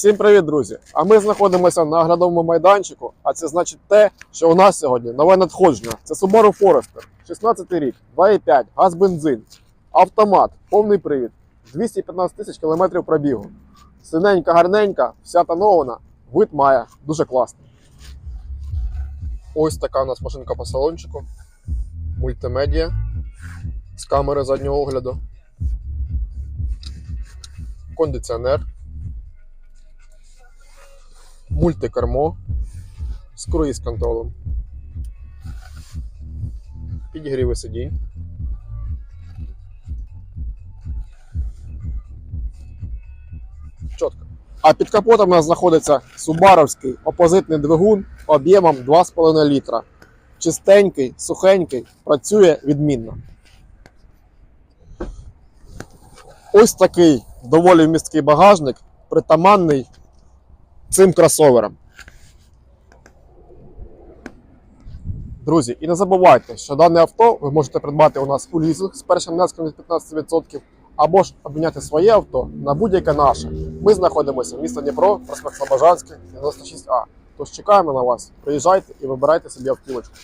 Всім привіт, друзі! А ми знаходимося на оглядовому майданчику. А це значить те, що у нас сьогодні нове надходження. Це Subaru Forester, 16 рік, 2,5, газ бензин, автомат, повний привід, 215 тисяч кілометрів пробігу. Синенька, гарненька, вся тонована, вид має дуже класний. Ось така у нас машинка по салончику. Мультимедіа з камери заднього огляду. Кондиціонер. Мультикермо з круїз контролем. Підігріви сидінь. Чітко. А під капотом у нас знаходиться субаровський опозитний двигун об'ємом 2,5 літра. Чистенький, сухенький, працює відмінно. Ось такий доволі вмісткий багажник, притаманний цим кросовером. Друзі, і не забувайте, що дане авто ви можете придбати у нас у лізинг з першим внеском від 15% або ж обміняти своє авто на будь-яке наше. Ми знаходимося в місті Дніпро, проспект Слобожанський, 96А. Тож чекаємо на вас. Приїжджайте і вибирайте собі автівочку.